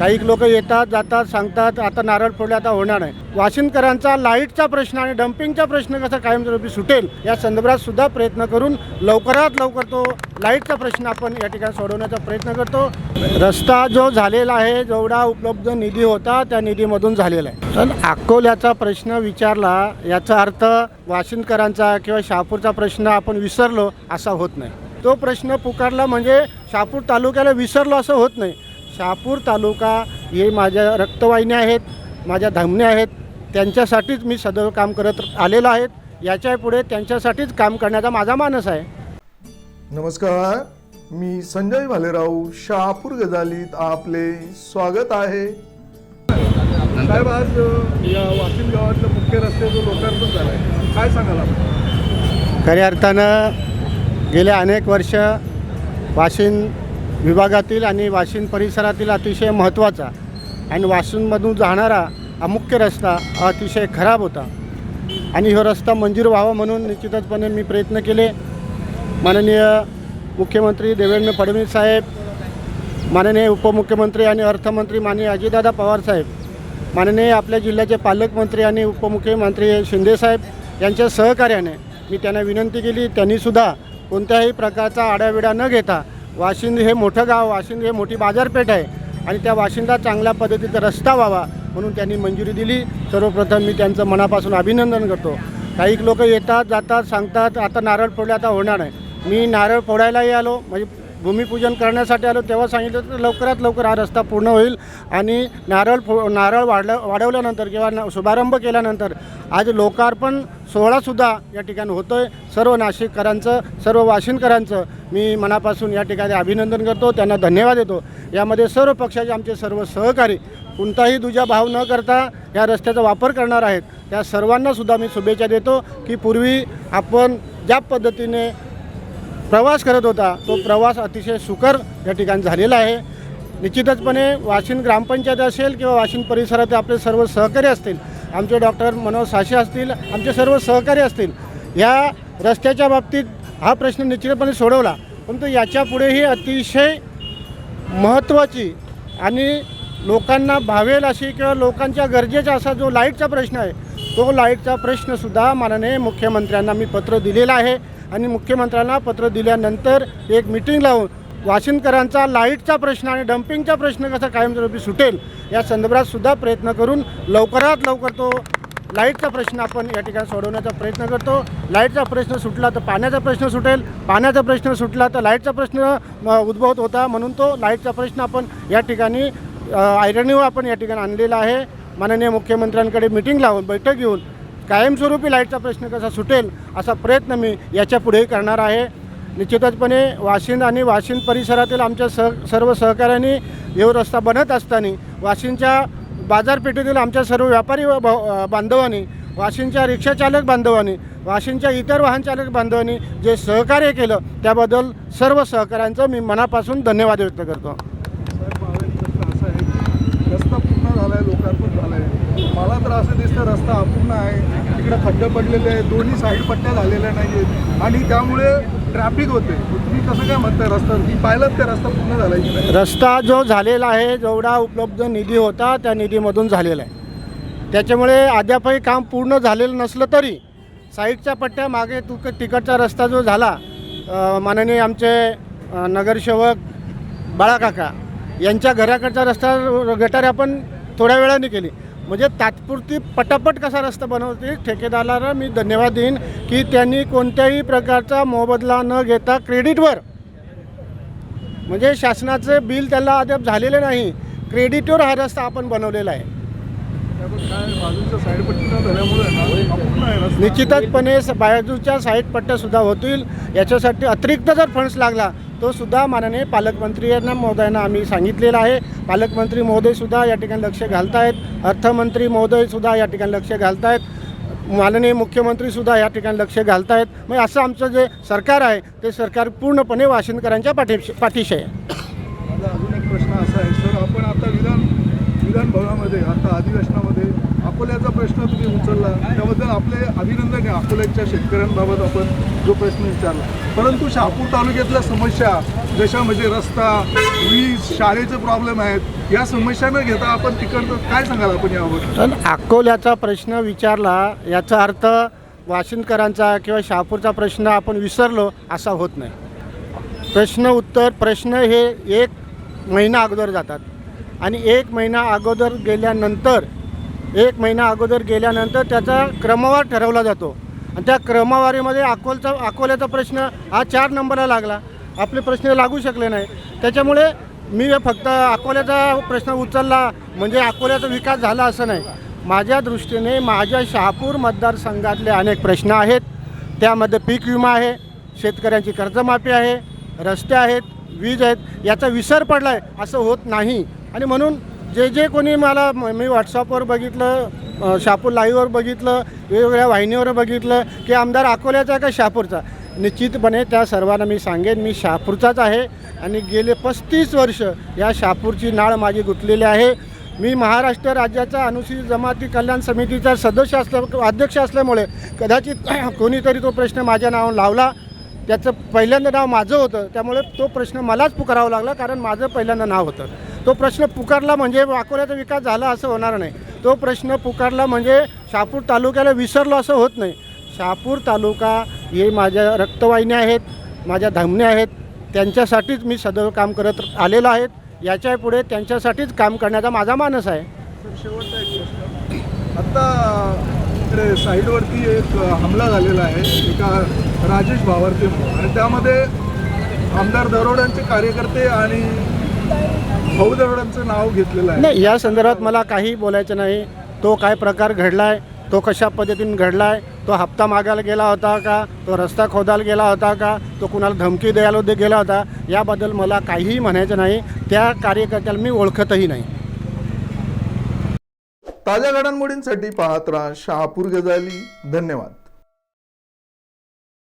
काही लोक येतात जातात सांगतात आता नारळ फोडले आता होणार नाही. वाशिंदकरांचा लाईटचा प्रश्न आणि डम्पिंगचा प्रश्न कसा कायमस्वरूपी सुटेल या संदर्भात सुद्धा प्रयत्न करून लवकरात लवकर तो लाईटचा प्रश्न आपण या ठिकाणी सोडवण्याचा प्रयत्न करतो. रस्ता जो झालेला आहे जेवढा उपलब्ध निधी होता त्या निधीमधून झालेला आहे. पण अकोल्याचा प्रश्न विचारला याचा अर्थ वाशिंदकरांचा किंवा शहापूरचा प्रश्न आपण विसरलो असा होत नाही. तो प्रश्न पुकारला म्हणजे शहापूर तालुक्याला विसरलो असं होत नाही. शहापूर तालुका हे माझ्या रक्तवाहिन्या आहेत माझ्या धमन्या आहेत. त्यांच्यासाठीच मी सदैव काम करत आलेलो आहेत याच्यापुढे त्यांच्यासाठीच काम करण्याचा माझा मानस आहे. नमस्कार. मी संजय भालेराव शहापूर गजालीत आपले स्वागत आहे. साहेब आज या वाशिम गावातलं मुख्य रस्त्याचं लोकार्पण झालं आहे काय सांगाल आपण? खऱ्या अर्थानं गेल्या अनेक वर्ष वाशिन विभागातील आणि वाशिन परिसरातील अतिशय महत्त्वाचा आणि वाशिनमधून जाणारा हा मुख्य रस्ता अतिशय खराब होता. आणि हा रस्ता मंजूर व्हावा म्हणून निश्चितचपणे मी प्रयत्न केले. माननीय मुख्यमंत्री देवेंद्र फडणवीस साहेब माननीय उपमुख्यमंत्री आणि अर्थमंत्री माननीय अजितदादा पवार साहेब माननीय आपल्या जिल्ह्याचे पालकमंत्री आणि उपमुख्यमंत्री शिंदेसाहेब यांच्या सहकार्याने मी त्यांना विनंती केली. त्यांनीसुद्धा कोणत्याही प्रकारचा आडाविडा न घेता वाशिंद हे मोठं गाव वाशिंद हे मोठी बाजारपेठ आहे आणि त्या वाशिंदा चांगल्या पद्धतीचा रस्ता व्हावा म्हणून त्यांनी मंजुरी दिली. सर्वप्रथम मी त्यांचं मनापासून अभिनंदन करतो. काही लोक येतात जातात सांगतात आता नारळ फोडले आता होणार नाही. मी नारळ फोडायलाही आलो म्हणजे भूमिपूजन करण्यासाठी आलो तेव्हा सांगितलं तर लवकरात लवकर हा रस्ता पूर्ण होईल. आणि नारळ फो नारळ वाढलं वाढवल्यानंतर किंवा न- शुभारंभ केल्यानंतर आज लोकार्पण सोहळासुद्धा या ठिकाणी होतो आहे सर्व नाशिककरांचं सर्व वाशिंदकरांचं मी मनापासून या ठिकाणी अभिनंदन करतो. त्यांना धन्यवाद देतो. यामध्ये सर्व पक्षाचे आमचे सर्व सहकारी कोणताही दुजा भाव न करता या रस्त्याचा वापर करणार आहेत. त्या सर्वांनासुद्धा मी शुभेच्छा देतो की पूर्वी आपण ज्या पद्धतीने प्रवास करत होता. तो प्रवास अतिशय सुकर या ठिकाणी झालेला आहे. निश्चितचपणे वाशिन ग्रामपंचायत असेल किंवा वाशिन परिसरात आपले सर्व सहकारी असतील आमचे डॉक्टर मनोज साशे असतील आमचे सर्व सहकारी असतील या रस्त्याच्या बाबतीत हा प्रश्न निश्चितपणे सोडवला. परंतु याच्यापुढेही अतिशय महत्त्वाची आणि लोकांना भावेल अशी किंवा लोकांच्या गरजेचा असा जो लाईटचा प्रश्न आहे तो लाईटचा प्रश्नसुद्धा माननीय मुख्यमंत्र्यांना मी पत्र दिलेलं आहे. आणि मुख्यमंत्र्यांना पत्र दिल्यानंतर एक मिटिंग लावून वाशिंदकरांचा लाईटचा प्रश्न आणि डम्पिंगचा प्रश्न कसा कायमस्वरूपी सुटेल या संदर्भात सुद्धा प्रयत्न करून लवकरात लवकर तो लाईटचा प्रश्न आपण या ठिकाणी सोडवण्याचा प्रयत्न करतो. लाईटचा प्रश्न सुटला तर पाण्याचा प्रश्न सुटेल. पाण्याचा प्रश्न सुटला तर लाईटचा प्रश्न उद्भवत होता. म्हणून तो लाईटचा प्रश्न आपण या ठिकाणी आयरणीवर आपण या ठिकाणी आणलेला आहे. माननीय मुख्यमंत्र्यांकडे मिटिंग लावून बैठक घेऊन कायमस्वरूपी लाईटचा प्रश्न कसा सुटेल असा प्रयत्न मी याच्या पुढेही करणार आहे. निश्चितचपणे वाशिंद आणि वाशिंद परिसरातील आमच्या सह सर्व सहकाऱ्यांनी येऊ रस्ता बनत असताना वाशिंदच्या बाजारपेठेतील आमच्या सर्व व्यापारी व बांधवांनी वाशिंदच्या रिक्षाचालक बांधवांनी वाशिंदच्या इतर वाहनचालक बांधवांनी जे सहकार्य केलं त्याबद्दल सर्व सहकाऱ्यांचं मी मनापासून धन्यवाद व्यक्त करतो साहेब माझा एक प्रश्न असा आहे की रस्ता पूर्ण झाला आहे लोकार्पण झालं आहे मला तर असं दिसतं रस्ता अपूर्ण आहे. तिकडे खड्डे पडलेले आहेत. दोन्ही साईड पट्ट्या झालेल्या नाही आहेत आणि त्यामुळे ट्रॅफिक होते. तुम्ही कसं काय म्हणताय रस्ता? तुम्ही पाहिलं ते रस्ता पूर्ण झाला आहे की नाही? रस्ता जो झालेला आहे जेवढा उपलब्ध निधी होता त्या निधीमधून झालेला आहे. त्याच्यामुळे अद्यापही काम पूर्ण झालेलं नसलं तरी साईडच्या पट्ट्या मागे तुक तिकडचा रस्ता जो झाला माननीय आमचे नगरसेवक बाळाकाका यांच्या घराकडचा रस्ता गटार आपण थोड्या वेळाने केली. म्हणजे तात्पुरती पटापट कसा रस्ता बनवते ठेकेदाराला मी धन्यवाद देईन की त्यांनी कोणत्याही प्रकारचा मोबदला न घेता क्रेडिटवर म्हणजे शासनाचे बिल त्याला अद्याप झालेलं नाही क्रेडिटवर हा रस्ता आपण बनवलेला आहे. निश्चितचपणे बाजूच्या साईड पट्ट्या सुद्धा होतील याच्यासाठी अतिरिक्त जर फंड्स लागला तोसुद्धा माननीय पालकमंत्री यांना महोदयांना आम्ही सांगितलेला आहे. पालकमंत्री महोदयसुद्धा या ठिकाणी लक्ष घालत आहेत अर्थमंत्री महोदयसुद्धा या ठिकाणी लक्ष घालत आहेत माननीय मुख्यमंत्रीसुद्धा या ठिकाणी लक्ष घालत आहेत मग असं आमचं जे सरकार आहे ते सरकार पूर्णपणे वाशिंदकरांच्या पाठीशी पाठीशी आहे. माझा अजून एक प्रश्न असा आहे सर आपण आता विधान विधानभवनामध्ये आता अधिवेशन प्रश्न तुम्ही उचलला त्याबद्दल आपले अभिनंदन आहे अकोल्याच्या शेतकऱ्यांबाबत आपण जो प्रश्न विचारला. परंतु शहापूर तालुक्यातल्या समस्या जशा म्हणजे रस्ता वीज शाळेचे प्रॉब्लेम आहेत या समस्या न घेता आपण तिकडचं काय सांगाल आपण याबाबत पण अकोल्याचा प्रश्न विचारला याचा अर्थ वाशिंदकरांचा किंवा शहापूरचा प्रश्न आपण विसरलो असा होत नाही. प्रश्न उत्तर प्रश्न हे एक महिना अगोदर जातात. आणि एक महिना अगोदर गेल्यानंतर एक महिना अगोदर गेल्यानंतर त्याचा क्रमवार ठरवला जातो. आणि त्या क्रमवारीमध्ये अकोलचा अकोल्याचा प्रश्न हा चार नंबरला लागला. आपले प्रश्न लागू शकले नाही. त्याच्यामुळे मी फक्त अकोल्याचा प्रश्न उचलला. म्हणजे अकोल्याचा विकास झाला असं नाही. माझ्या दृष्टीने माझ्या शहापूर मतदारसंघातले अनेक प्रश्न आहेत. त्यामध्ये पीक विमा आहे शेतकऱ्यांची कर्जमाफी आहे रस्ते आहेत वीज आहेत याचा विसर पडला आहे असं होत नाही. आणि म्हणून जे जे कोणी मला म- मी व्हॉट्सअपवर बघितलं शापूर लाईव्हवर बघितलं वेगवेगळ्या वाहिनीवर बघितलं की आमदार अकोल्याचा का शापूरचा निश्चितपणे त्या सर्वांना मी सांगेन मी शापूरचाच आहे आणि गेले पस्तीस वर्ष या शापूरची नाळ माझी गुंतलेली आहे. मी महाराष्ट्र राज्याचा अनुसूचित जमाती कल्याण समितीचा सदस्य असल्या अध्यक्ष असल्यामुळे कदाचित कोणीतरी तो प्रश्न माझ्या नावावर लावला. त्याचं पहिल्यांदा नाव माझं होतं त्यामुळे तो प्रश्न मलाच पुकारावा लागला कारण माझं पहिल्यांदा नाव होतं. तो प्रश्न पुकारला म्हणजे अकोल्याचा विकास झाला असं होणार नाही. तो प्रश्न पुकारला म्हणजे शहापूर तालुक्याला विसरलो असं होत नाही. शहापूर तालुका हे माझ्या रक्तवाहिन्या आहेत माझ्या धामण्या आहेत त्यांच्यासाठीच मी सदैव काम करत आलेलो आहेत याच्यापुढे त्यांच्यासाठीच काम करण्याचा माझा मानस आहे. शेवटचा एक प्रश्न. आता इकडे साईडवरती एक हमला झालेला आहे. एका राजेश भावार्थी आणि त्यामध्ये आमदार दरोड्यांचे कार्यकर्ते आणि भाऊ नाव घेतलेलं आहे. नाही या संदर्भात मला काही बोलायचं नाही. तो काय प्रकार घडला आहे तो कशा पद्धतीने घडला आहे तो हप्ता मागायला गेला होता का तो रस्ता खोदायला गेला होता का तो कुणाला धमकी द्यायला दे- गेला होता याबद्दल मला काहीही म्हणायचं नाही. त्या कार्यकर्त्याला मी ओळखतही नाही. ताज्या घडामोडींसाठी पाहत राहा शहापूर गजाली. धन्यवाद.